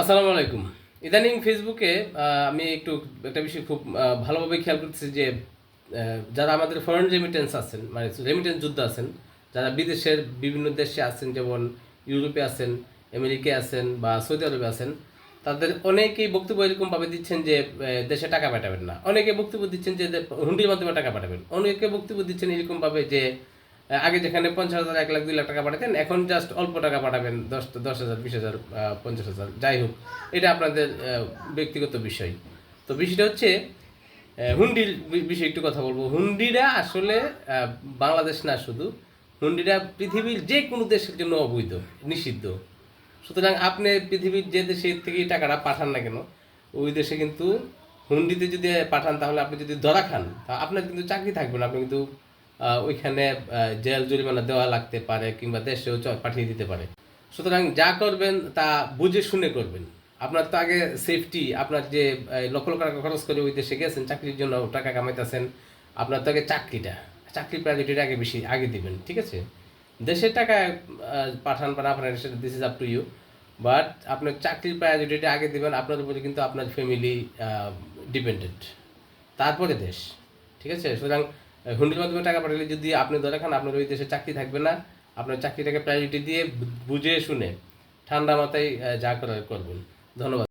আসসালামু আলাইকুম। ইদানিং ফেসবুকে আমি একটু একটা বিষয় খুব ভালোভাবে খেয়াল করতেছি যে যারা আমাদের ফরেন রেমিটেন্স আছেন মানে রেমিটেন্স যুদ্ধ আছেন, যারা বিদেশের বিভিন্ন দেশে আছেন, যেমন ইউরোপে আছেন, আমেরিকায় আছেন বা সৌদি আরবে আছেন, তাদের অনেকেই বক্তব্য এরকমভাবে দিচ্ছেন যে দেশে টাকা পাঠাবেন না। অনেকে বক্তব্য দিচ্ছেন যে, হুন্ডির মাধ্যমে টাকা পাঠাবেন। অনেকে বক্তব্য দিচ্ছেন এরকমভাবে যে আগে যেখানে পঞ্চাশ হাজার, এক লাখ, দুই লাখ টাকা পাঠাতেন, এখন জাস্ট অল্প টাকা পাঠাবেন, দশ দশ হাজার, বিশ হাজার পঞ্চাশ হাজার, যাই হোক, এটা আপনাদের ব্যক্তিগত বিষয়। তো বিষয়টা হচ্ছে হুন্ডির বিষয়ে একটু কথা বলব। হুন্ডিরা আসলে বাংলাদেশ না শুধু, হুন্ডিরা পৃথিবীর যে কোনো দেশের জন্য অবৈধ, নিষিদ্ধ। সুতরাং আপনি পৃথিবীর যে দেশে থেকেই টাকাটা পাঠান না কেন, ওই দেশে কিন্তু হুন্ডিতে যদি পাঠান, তাহলে আপনি যদি ধরা খান আপনার কিন্তু চাকরি থাকবে না, আপনি কিন্তু ওইখানে জেল জরিমানা দেওয়া লাগতে পারে কিংবা দেশেও পাঠিয়ে দিতে পারে। সুতরাং যা করবেন তা বুঝে শুনে করবেন। আপনার তো আগে সেফটি আপনার যে লক্ষ লক্ষ টাকা খরচ করে ওই দেশে গেছেন, চাকরির জন্য টাকা কামাইতেছেন, আপনার তো আগে চাকরিটা। চাকরি প্রায়োরিটিটা আগে বেশি, আগে দিবেন, ঠিক আছে? দেশের টাকা পাঠান বা না পাঠান, সেটা this is up to you but আপনার চাকরির প্রায়োরিটিটা আগে দিবেন, আপনার উপরে কিন্তু আপনার ফ্যামিলি ডিপেন্ডেন্ট তারপরে দেশ, ঠিক আছে? সুতরাং হুন্ডির মাধ্যমে টাকা পাঠালে যদি আপনি ধরে খান, আপনার ওই দেশে চাকরি থাকবে না। আপনার চাকরিটাকে প্রায়োরিটি দিয়ে বুঝে শুনে ঠান্ডা মাথায় যা করার করবেন। ধন্যবাদ।